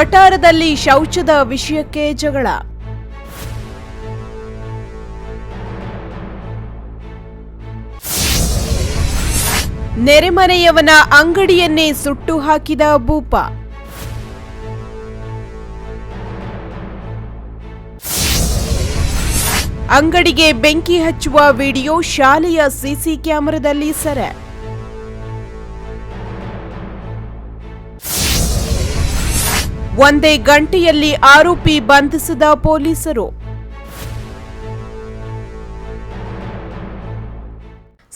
ವಟಾರದಲ್ಲಿ ಶೌಚದ ವಿಷಯಕ್ಕೆ ಜಗಳ. ನೆರೆಮನೆಯವನ ಅಂಗಡಿಯನ್ನೇ ಸುಟ್ಟು ಹಾಕಿದ ಭೂಪ. ಅಂಗಡಿಗೆ ಬೆಂಕಿ ಹಚ್ಚುವ ವಿಡಿಯೋ ಶಾಲೆಯ ಸಿಸಿ ಕ್ಯಾಮೆರಾದಲ್ಲಿ ಸೆರೆ. ಒಂದೇ ಗಂಟೆಯಲ್ಲಿ ಆರೋಪಿ ಬಂಧಿಸಿದ ಪೊಲೀಸರು.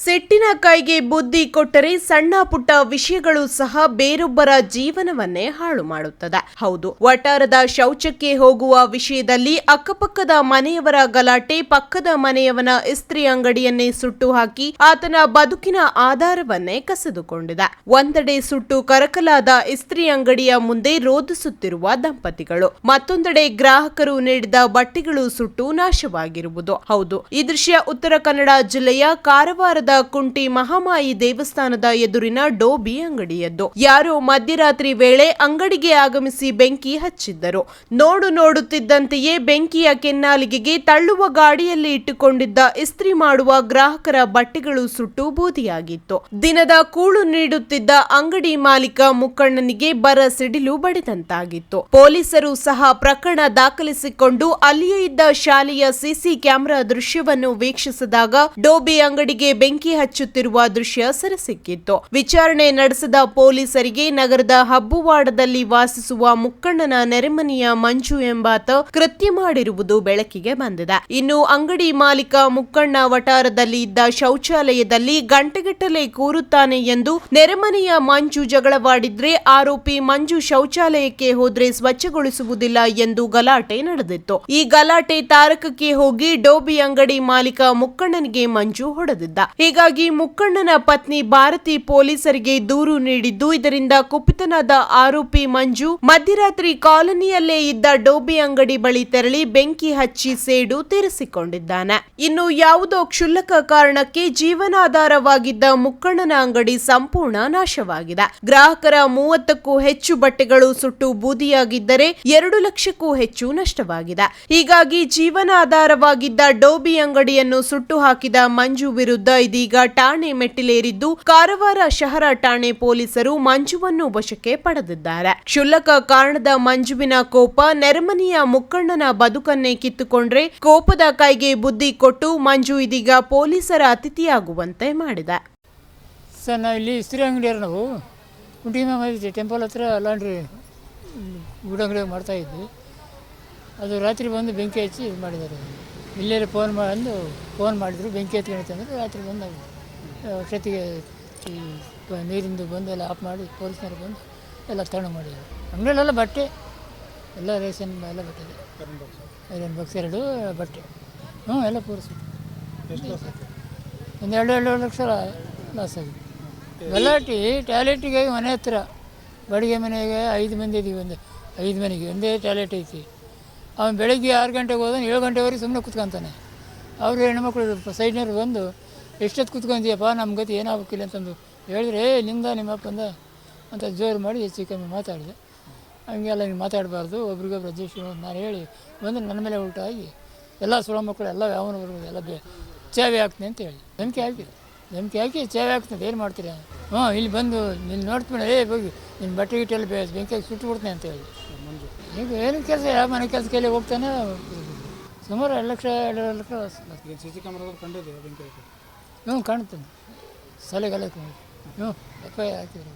ಸಿಟ್ಟಿನ ಕೈಗೆ ಬುದ್ಧಿ ಕೊಟ್ಟರೆ ಸಣ್ಣ ಪುಟ್ಟ ವಿಷಯಗಳು ಸಹ ಬೇರೊಬ್ಬರ ಜೀವನವನ್ನೇ ಹಾಳು ಮಾಡುತ್ತದೆ. ಹೌದು ವಟಾರದ ಶೌಚಕ್ಕೆ ಹೋಗುವ ವಿಷಯದಲ್ಲಿ ಅಕ್ಕಪಕ್ಕದ ಮನೆಯವರ ಗಲಾಟೆ, ಪಕ್ಕದ ಮನೆಯವನ ಇಸ್ತ್ರಿ ಅಂಗಡಿಯನ್ನೇ ಸುಟ್ಟು ಹಾಕಿ ಆತನ ಬದುಕಿನ ಆಧಾರವನ್ನೇ ಕಸಿದುಕೊಂಡಿದೆ. ಒಂದೆಡೆ ಸುಟ್ಟು ಕರಕಲಾದ ಇಸ್ತ್ರಿ ಅಂಗಡಿಯ ಮುಂದೆ ರೋಧಿಸುತ್ತಿರುವ ದಂಪತಿಗಳು, ಮತ್ತೊಂದೆಡೆ ಗ್ರಾಹಕರು ನೀಡಿದ ಬಟ್ಟೆಗಳು ಸುಟ್ಟು ನಾಶವಾಗಿರುವುದು. ಹೌದು, ಈ ದೃಶ್ಯ ಉತ್ತರ ಕನ್ನಡ ಜಿಲ್ಲೆಯ ಕಾರವಾರದ ಕುಂಟಿ ಮಹಾಮಾಯಿ ದೇವಸ್ಥಾನದ ಎದುರಿನ ಡೋಬಿ ಅಂಗಡಿಯದ್ದು. ಯಾರೋ ಮಧ್ಯರಾತ್ರಿ ವೇಳೆ ಅಂಗಡಿಗೆ ಆಗಮಿಸಿ ಬೆಂಕಿ ಹಚ್ಚಿದ್ದರು. ನೋಡು ನೋಡುತ್ತಿದ್ದಂತೆಯೇ ಬೆಂಕಿಯ ಕೆನ್ನಾಲಿಗೆಗೆ ತಳ್ಳುವ ಗಾಡಿಯಲ್ಲಿ ಇಟ್ಟುಕೊಂಡಿದ್ದ ಇಸ್ತ್ರಿ ಮಾಡುವ ಗ್ರಾಹಕರ ಬಟ್ಟೆಗಳು ಸುಟ್ಟು ಬೂದಿಯಾಗಿತ್ತು. ದಿನದ ಕೂಳು ನೀಡುತ್ತಿದ್ದ ಅಂಗಡಿ ಮಾಲೀಕ ಮುಕ್ಕಣ್ಣನಿಗೆ ಬರ ಸಿಡಿಲು ಬಡಿದಂತಾಗಿತ್ತು. ಪೊಲೀಸರು ಸಹ ಪ್ರಕರಣ ದಾಖಲಿಸಿಕೊಂಡು ಅಲ್ಲಿಯೇ ಇದ್ದ ಶಾಲೆಯ ಸಿಸಿ ಕ್ಯಾಮೆರಾ ದೃಶ್ಯವನ್ನು ವೀಕ್ಷಿಸಿದಾಗ ಡೋಬಿ ಅಂಗಡಿಗೆ ಬೆಂಕಿ ಹಚ್ಚುತ್ತಿರುವ ದೃಶ್ಯ ಸೆರೆಸಿಕ್ಕಿತ್ತು. ವಿಚಾರಣೆ ನಡೆಸಿದ ಪೊಲೀಸರಿಗೆ ನಗರದ ಹಬ್ಬುವಾಡದಲ್ಲಿ ವಾಸಿಸುವ ಮುಕ್ಕಣ್ಣನ ನೆರೆಮನೆಯ ಮಂಜು ಎಂಬಾತ ಕೃತ್ಯ ಮಾಡಿರುವುದು ಬೆಳಕಿಗೆ ಬಂದಿದೆ. ಇನ್ನು ಅಂಗಡಿ ಮಾಲೀಕ ಮುಕ್ಕಣ್ಣ ವಟಾರದಲ್ಲಿ ಇದ್ದ ಶೌಚಾಲಯದಲ್ಲಿ ಗಂಟೆಗಟ್ಟಲೆ ಕೂರುತ್ತಾನೆ ಎಂದು ನೆರೆಮನೆಯ ಮಂಜು ಜಗಳವಾಡಿದ್ರೆ ಆರೋಪಿ ಮಂಜು ಶೌಚಾಲಯಕ್ಕೆ ಹೋದ್ರೆ ಸ್ವಚ್ಛಗೊಳಿಸುವುದಿಲ್ಲ ಎಂದು ಗಲಾಟೆ ನಡೆದಿತ್ತು. ಈ ಗಲಾಟೆ ತಾರಕಕ್ಕೆ ಹೋಗಿ ಡೋಬಿ ಅಂಗಡಿ ಮಾಲೀಕ ಮುಕ್ಕಣ್ಣನಿಗೆ ಮಂಜು ಹೊಡೆದಿದ್ದ. ಹೀಗಾಗಿ ಮುಕ್ಕಣ್ಣನ ಪತ್ನಿ ಭಾರತಿ ಪೊಲೀಸರಿಗೆ ದೂರು ನೀಡಿದ್ದು, ಇದರಿಂದ ಕುಪಿತನಾದ ಆರೋಪಿ ಮಂಜು ಮಧ್ಯರಾತ್ರಿ ಕಾಲೋನಿಯಲ್ಲೇ ಇದ್ದ ಡೋಬಿ ಅಂಗಡಿ ಬಳಿ ತೆರಳಿ ಬೆಂಕಿ ಹಚ್ಚಿ ಸೇಡು ತೀರಿಸಿಕೊಂಡಿದ್ದಾನೆ. ಇನ್ನು ಯಾವುದೋ ಕ್ಷುಲ್ಲಕ ಕಾರಣಕ್ಕೆ ಜೀವನಾಧಾರವಾಗಿದ್ದ ಮುಕ್ಕಣ್ಣನ ಅಂಗಡಿ ಸಂಪೂರ್ಣ ನಾಶವಾಗಿದೆ. ಗ್ರಾಹಕರ ಮೂವತ್ತಕ್ಕೂ ಹೆಚ್ಚು ಬಟ್ಟೆಗಳು ಸುಟ್ಟು ಬೂದಿಯಾಗಿದ್ದರೆ ಎರಡು ಲಕ್ಷಕ್ಕೂ ಹೆಚ್ಚು ನಷ್ಟವಾಗಿದೆ. ಹೀಗಾಗಿ ಜೀವನಾಧಾರವಾಗಿದ್ದ ಡೋಬಿ ಅಂಗಡಿಯನ್ನು ಸುಟ್ಟು ಹಾಕಿದ ಮಂಜು ವಿರುದ್ಧ ಇದೀಗ ಠಾಣೆ ಮೆಟ್ಟಿಲೇರಿದ್ದು ಕಾರವಾರ ಶಹರ ಠಾಣೆ ಪೊಲೀಸರು ಮಂಜುವನ್ನು ವಶಕ್ಕೆ ಪಡೆದಿದ್ದಾರೆ. ಕ್ಷುಲ್ಲಕ ಕಾರಣದ ಮಂಜುವಿನ ಕೋಪ ನೆರೆಮನೆಯ ಮುಕ್ಕಣ್ಣನ ಬದುಕನ್ನೇ ಕಿತ್ತುಕೊಂಡ್ರೆ ಕೋಪದ ಕೈಗೆ ಬುದ್ಧಿ ಕೊಟ್ಟು ಮಂಜು ಇದೀಗ ಪೊಲೀಸರ ಅತಿಥಿಯಾಗುವಂತೆ ಮಾಡಿದೆ. ಸರ್, ನಾವು ಇಲ್ಲಿ ಇಸ್ತ್ರಿ ಅಂಗಡಿಯವ್ರು ನಾವು. ಕುಂಟಿಮ ಟೆಂಪಲ್ ಹತ್ರ ಲಾಂಡ್ರಿ ಗುಡಂಗಡಿ ಮಾಡ್ತಾಯಿದ್ವಿ ಅದು ರಾತ್ರಿ ಬಂದು ಬೆಂಕಿ ಹಚ್ಚಿ ಇದು ಮಾಡಿದ್ದಾರೆ. ಇಲ್ಲೇ ಫೋನ್ ಬಂದು ಫೋನ್ ಮಾಡಿದ್ರು ಬೆಂಕಿ ಹತ್ಕೊಂಡು ಅಂದರೆ ರಾತ್ರಿ ಬಂದಾಗ ಕ್ಷತಿಗೆ ಈ ನೀರಿಂದು ಬಂದು ಎಲ್ಲ ಆಫ್ ಮಾಡಿ ಪೊಲೀಸ್ನವ್ರು ಬಂದು ಎಲ್ಲ ತಗೊಂಡು ಮಾಡಿದ್ರು ಅಂಗಡಿಯಲ್ಲೆಲ್ಲ ಬಟ್ಟೆ ಎಲ್ಲ ರೇಷನ್ ಎಲ್ಲ ಬಟ್ಟೆ. ಐರನ್ ಬಾಕ್ಸ್ ಎರಡು ಬಟ್ಟೆ. ಹ್ಞೂ ಎಲ್ಲ ಪೂರಿಸ್ಬಿಟ್ಟು ಒಂದು ಎರಡು ಎರಡು ಲಕ್ಷ ಲಾಸ್ ಆಗಿದೆ. ಗಲಾಟೆ ಟಾಯ್ಲೆಟಿಗೆ ಮನೆ ಹತ್ರ ಬಾಡಿಗೆ ಮನೆಗೆ ಐದು ಮಂದಿ ಇದೀವಿ ಒಂದು ಐದು ಮನೆಗೆ ಒಂದೇ ಟಾಯ್ಲೆಟ್ ಐತಿ. ಅವನು ಬೆಳಗ್ಗೆ ಆರು ಗಂಟೆಗೆ ಹೋದ ಏಳು ಗಂಟೆವರೆಗೆ ಸುಮ್ಮನೆ ಕುತ್ಕೊಂತಾನೆ. ಅವರು ಹೆಣ್ಮಕ್ಳು ಸೈಡ್ನವ್ರು ಬಂದು ಎಷ್ಟೊತ್ತು ಕುತ್ಕೊಂತೀಯಪ್ಪ? ನಮ್ಮ ಗತಿ ಏನಾಗಬೇಕಿಲ್ಲ ಅಂತಂದು ಹೇಳಿದ್ರೆ, ಏ, ನಿಂದ ನಿಮ್ಮ ಅಪ್ಪಂದ ಅಂತ ಜೋರು ಮಾಡಿ ಹೆಚ್ಚು ಕಮ್ಮಿ ಮಾತಾಡಿದೆ. ಹಂಗೆಲ್ಲ ನೀವು ಮಾತಾಡಬಾರ್ದು. ಒಬ್ರಿಗೊಬ್ರು ಅಧ್ಯಕ್ಷ ನಾನು ಹೇಳಿ ಬಂದು ನನ್ನ ಮೇಲೆ ಉಲ್ಟಾಗಿ ಎಲ್ಲ ಸುಳ ಮಕ್ಕಳು, ಎಲ್ಲ ಯಾವನ ಬರ್ಬೋದು ಎಲ್ಲ ಬೇ ಚಾವಿ ಹಾಕ್ತೀನಿ ಅಂತ ಹೇಳಿ. ಧಮಕಿ ಹಾಕಿ ಧಮಕಿ ಹಾಕಿ ಚಾವಿ ಹಾಕ್ತದೆ ಏನು ಮಾಡ್ತೀರಿ? ಹ್ಞೂ ಇಲ್ಲಿ ಬಂದು ನೀನು ನೋಡ್ತೀನಿ ಏ, ಹೋಗಿ ನಿನ್ನ ಬಟ್ಟೆ ಗಿಟ್ಟೆಲ್ಲ ಬೇ, ಬೆಂಕಿಯಾಗಿ ಸುಟ್ಟು ಕೊಡ್ತೀನಿ ಅಂತ ಹೇಳಿ. ಈಗ ಏನು ಕೆಲಸ ಯಾವ ಮನೆ ಕೆಲಸ ಕೈಲಿ ಹೋಗ್ತಾನೆ? ಸುಮಾರು ಎರಡು ಲಕ್ಷ ಎರಡು ಲಕ್ಷ ಈಗ ಸಿ ಸಿ ಕ್ಯಾಮ್ರಾದಲ್ಲಿ ಕಂಡಿದೆ ಬೆಂಕಿ ಹ್ಞೂ ಕಾಣ್ತಾನೆ ಸಲೆಗೆಲ್ಲ ಹ್ಞೂ ಎಫ್ ಐ ಆರ್ ಹಾಕಿದ್ರು